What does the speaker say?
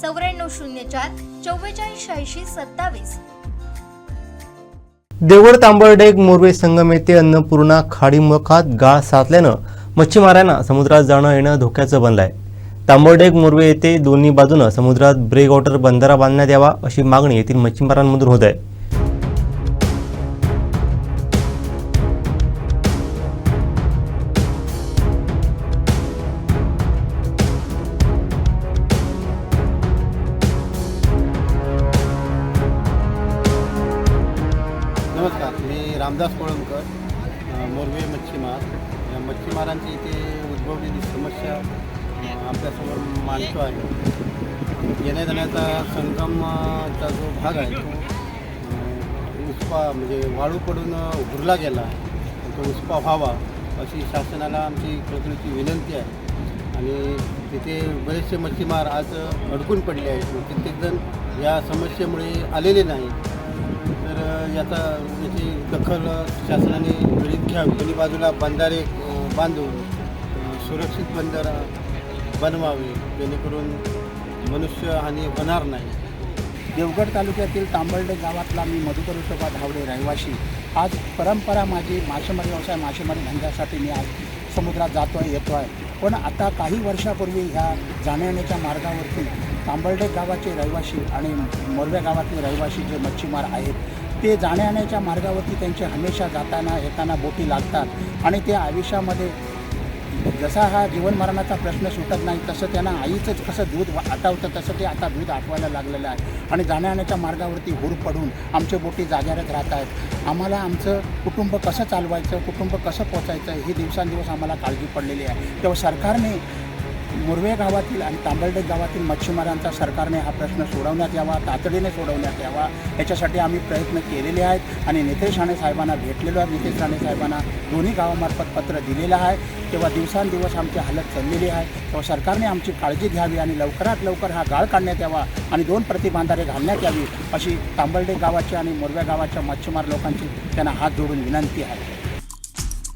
चौऱ्याण्णव शून्य चार चव्वेचाळीस शहाऐंशी सत्तावीस. देवगड तांबर्डेग मोरवे संगम येथे अन्नपूर्णा खाडीमुखात गाळ साचल्यानं मच्छीमारांना समुद्रात जाणं येणं धोक्याचं बनलं आहे मोरवे येथे दोन्ही बाजूनं समुद्रात ब्रेक वॉटर बंधारा बांधण्यात यावा अशी मागणी येथील मच्छीमारांमधून होत आहे. नमस्कार मी रामदास कोळंबकर मोरवे मच्छीमार. या मच्छीमारांची इथे उद्भवलेली समस्या आमच्यासमोर आपल्यासमोर मांडतो आहे. येण्या जाण्याचा संगमचा जो भाग आहे तो उसपा म्हणजे वाळू पडून उरला गेला तो उसपा व्हावा अशी शासनाला आमची कळकळीची विनंती आहे. आणि तिथे बरेचसे मच्छीमार आज अडकून पडले आहेत. कित्येकजण कित्येक जण या समस्येमुळे आलेले नाही म्हणजे याचा याची दखल शासनाने वेळीत घ्यावी दोन्ही बाजूला बंधारे बांधून सुरक्षित बंदर बनवावे. जेणेकरून मनुष्य हानी होणार नाही. देवगड तालुक्यातील तांबर्डे गावातला मी मधुकर विठोबा धावडे रहिवाशी आज परंपरा माझी मासेमारी व्यवसाय मासेमारी धंद्यासाठी मी आज समुद्रात जातो आहे येतो आहे पण आता काही वर्षापूर्वी ह्या जाण्यायेण्याच्या मार्गावरती तांबर्डे गावाचे रहिवाशी आणि मोरव्या गावातील रहिवाशी जे मच्छीमार आहेत ते जाण्याण्याच्या मार्गावरती त्यांचे हमेशा जाताना येताना बोटी लागतात. आणि ते आयुष्यामध्ये जसा हा जीवनमरणाचा प्रश्न सुटत नाही तसं त्यांना आईचंच कसं दूध वा- आटवतं तसं ते आता दूध आटवायला लागलेलं आहे. आणि जाण्यायेण्याच्या मार्गावरती हुर पडून आमचे बोटी जाग्यारच राहत आहेत. आम्हाला आमचं कुटुंब कसं चालवायचं कुटुंब कसं पोचायचं ही दिवसांदिवस आम्हाला काळजी पडलेली आहे. तेव्हा सरकारने मुर्वे गावातील आणि तांबर्डे गावातील मच्छीमारांचा सरकारने हा प्रश्न सोडवण्यात यावा तातडीने सोडवण्यात यावा याच्यासाठी आम्ही प्रयत्न केलेले आहेत आणि नितेश राणे साहेबांना भेटलेलो आहे. नितेश राणे साहेबांना दोन्ही गावामार्फत पत्र दिलेलं आहे. तेव्हा दिवसांदिवस आमची हालत चाललेली आहे. तेव्हा सरकारने आमची काळजी घ्यावी आणि लवकरात लवकर हा गाळ काढण्यात यावा आणि दोन प्रतिबांधारे घालण्यात यावी अशी तांबर्डे गावाची आणि मोरव्या गावाच्या मच्छीमार लोकांची त्यांना हात जोडून विनंती आहे.